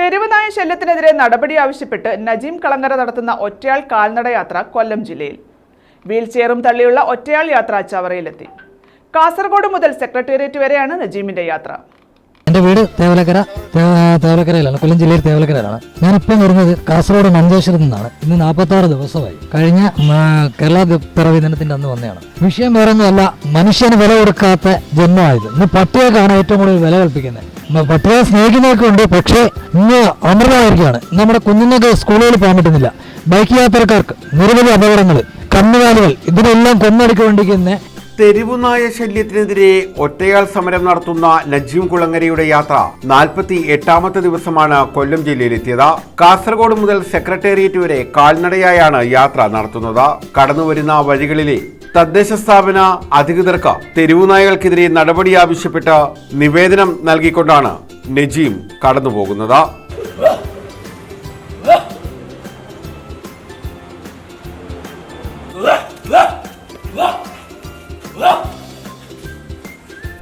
തെരുവുനായ ശല്യത്തിനെതിരെ നടപടി ആവശ്യപ്പെട്ട് നജീം കളങ്ങര നടത്തുന്ന ഒറ്റയാൾ കാൽനടയാത്ര കൊല്ലം ജില്ലയിൽ. വീൽചെയറും തള്ളിയുള്ള ഒറ്റയാൾ യാത്ര ചവറയിലെത്തി. കാസർഗോഡ് മുതൽ സെക്രട്ടേറിയറ്റ് വരെയാണ് നജീമിന്റെ യാത്ര. എന്റെ വീട് തേവലക്കര തേവലക്കരയിലാണ് കൊല്ലം ജില്ലയിൽ തേവലക്കരയിലാണ്. ഞാനിപ്പം വരുന്നത് കാസർഗോഡ് മഞ്ചേശ്വരത്ത് നിന്നാണ്. ഇന്ന് നാൽപ്പത്തി ആറ് ദിവസമായി. കഴിഞ്ഞ കേരള പിറവി ദിനത്തിന്റെ അന്ന് വന്നതാണ് വിഷയം വേറൊന്നുമല്ല മനുഷ്യന് വില കൊടുക്കാത്ത ജന്മമായത്. ഇന്ന് പട്ടികൾക്കാണ് ഏറ്റവും കൂടുതൽ വില കൽപ്പിക്കുന്നത്. പട്ടികയെ സ്നേഹിക്കുന്നതൊക്കെ ഉണ്ട് പക്ഷേ ഇന്ന് അമൃതമായിരിക്കുകയാണ്. നമ്മുടെ കുഞ്ഞുങ്ങൾക്ക് സ്കൂളുകളിൽ പോകാൻ പറ്റുന്നില്ല. ബൈക്ക് യാത്രക്കാർക്ക് നിരവധി അപകടങ്ങൾ കന്നുകാലികൾ ഇതിനെല്ലാം കൊന്നടിക്കൊണ്ടിരിക്കുന്ന തെരുവുനായ ശല്യത്തിനെതിരെ ഒറ്റയാൾ സമരം നടത്തുന്ന നജീം കുളങ്ങരയുടെ യാത്ര നാൽപ്പത്തി എട്ടാമത്തെ ദിവസമാണ് കൊല്ലം ജില്ലയിലെത്തിയത്. കാസർഗോഡ് മുതൽ സെക്രട്ടേറിയറ്റ് വരെ കാൽനടയായാണ് യാത്ര നടത്തുന്നത്. കടന്നുവരുന്ന വഴികളിലെ തദ്ദേശ സ്ഥാപന അധികൃതർക്ക് തെരുവുനായകൾക്കെതിരെ നടപടി ആവശ്യപ്പെട്ട് നിവേദനം നൽകിക്കൊണ്ടാണ് നജീം കടന്നുപോകുന്നത്.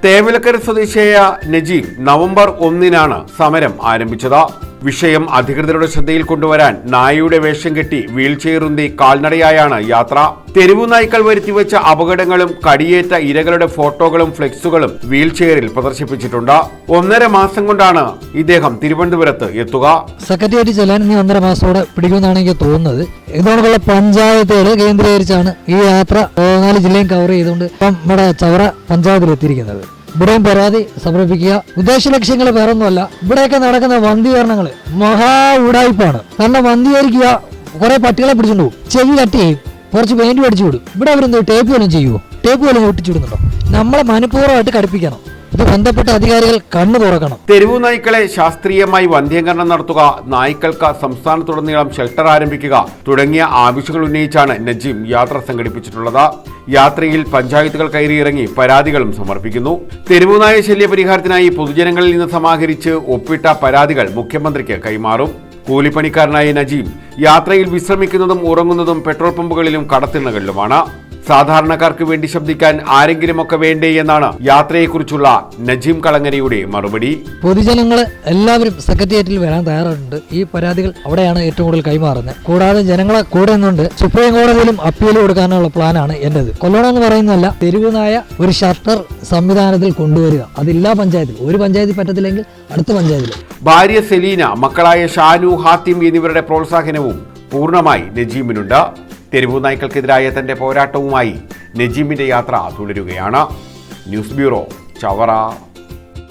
തേവലക്കര സ്വദേശിയായ നജീബ് നവംബർ ഒന്നിനാണ് സമരം ആരംഭിച്ചത്. വിഷയം അധികൃതരുടെ ശ്രദ്ധയിൽ കൊണ്ടുവരാൻ നായയുടെ വേഷം കെട്ടി വീൽചെയറുന്തി കാൽനടയായാണ് യാത്ര. തെരുവു നായ്ക്കൾ വരുത്തിവെച്ച അപകടങ്ങളും കടിയേറ്റ ഇരകളുടെ ഫോട്ടോകളും ഫ്ലെക്സുകളും വീൽചെയറിൽ പ്രദർശിപ്പിച്ചിട്ടുണ്ട്. ഒന്നര മാസം കൊണ്ടാണ് ഇദ്ദേഹം തിരുവനന്തപുരത്ത് എത്തുക. സെക്രട്ടേറിയറ്റ് ചെല്ലാൻ ഇനി ഒന്നര മാസത്തോടെ പിടിക്കുമെന്നാണ് എനിക്ക് തോന്നുന്നത്. ഇതോടുള്ള പഞ്ചായത്തുകൾ കേന്ദ്രീകരിച്ചാണ് ഈ യാത്ര നാല് ജില്ലയും കവർ ചെയ്തുകൊണ്ട് ഇപ്പം നമ്മുടെ ചവറ പഞ്ചായത്തിൽ എത്തിയിരിക്കുന്നത് ഇവിടെയും പരാതി സമർപ്പിക്കുക. ഉദ്ദേശ ലക്ഷ്യങ്ങൾ വേറൊന്നുമല്ല. ഇവിടെയൊക്കെ നടക്കുന്ന വന്ധീകരണങ്ങൾ മഹാ ഉടായ്പാണ്. കാരണം വന്ധീകരിക്കുക കുറെ പട്ടികളെ പിടിച്ചോണ്ട് പോകും. ചെവി കട്ട് ചെയ്യും കുറച്ച് പെയിന്റ് അടിച്ചു വിടും. ഇവിടെ അവരെന്തോ ടേപ്പ് വല്ലതും ചെയ്യുമോ ടേപ്പ് വല്ലതും ഒട്ടിച്ചു വിടുന്നുണ്ടോ? നമ്മളെ മനഃപൂർവമായിട്ട് കടുപ്പിക്കണം ഇത് ബന്ധപ്പെട്ട അധികാരികൾ കണ്ണു തുറക്കണം. തെരുവു നായ്ക്കളെ ശാസ്ത്രീയമായി വന്ധ്യംകരണം നടത്തുക നായ്ക്കൾക്ക് സംസ്ഥാനത്തുടനീളം ഷെൽട്ടർ ആരംഭിക്കുക തുടങ്ങിയ ആവശ്യങ്ങൾ ഉന്നയിച്ചാണ് നജീം യാത്ര സംഘടിപ്പിച്ചിട്ടുള്ളത്. യാത്രയിൽ പഞ്ചായത്തുകൾ കയറിയിറങ്ങി പരാതികളും സമർപ്പിക്കുന്നു. തെരുവുനായ ശല്യ പരിഹാരത്തിനായി പൊതുജനങ്ങളിൽ നിന്ന് സമാഹരിച്ച് ഒപ്പിട്ട പരാതികൾ മുഖ്യമന്ത്രിക്ക് കൈമാറും. കൂലിപ്പണിക്കാരനായ നജീം യാത്രയിൽ വിശ്രമിക്കുന്നതും ഉറങ്ങുന്നതും പെട്രോൾ പമ്പുകളിലും കടത്തിണ്ണകളിലുമാണ് സാധാരണക്കാർക്ക് വേണ്ടി ശബ്ദിക്കാൻ ആരെങ്കിലുമൊക്കെ വേണ്ടേ എന്നാണ് യാത്രയെക്കുറിച്ചുള്ള നജീം കളങ്ങരയുടെ മറുപടി. പൊതുജനങ്ങൾ എല്ലാവരും സെക്രട്ടേറിയറ്റിൽ വരാൻ തയ്യാറായിട്ടുണ്ട് ഈ പരാതികൾ അവിടെയാണ് ഏറ്റവും കൂടുതൽ കൈമാറുന്നത്. കൂടാതെ ജനങ്ങളെ കൂടെ നിന്നുകൊണ്ട് സുപ്രീം കോടതിയിലും അപ്പീൽ കൊടുക്കാനുള്ള പ്ലാനാണ് എന്റേത്. കൊല്ലണം എന്ന് പറയുന്നതല്ല തെരുവുനായ ഒരു ഷട്ടർ സംവിധാനത്തിൽ കൊണ്ടുവരിക. അതില്ലാ പഞ്ചായത്തിൽ ഒരു പഞ്ചായത്തിൽ പറ്റത്തില്ലെങ്കിൽ അടുത്ത പഞ്ചായത്തിൽ. ഭാര്യ സെലീന മക്കളായ ഷാനു ഹാത്തിം എന്നിവരുടെ പ്രോത്സാഹനവും പൂർണമായി നജീമിനുണ്ട്. തെരുവു നായ്ക്കൾക്കെതിരായ തന്റെ പോരാട്ടവുമായി നജീമിന്റെ യാത്ര തുടരുകയാണ്. News bureau Chavara.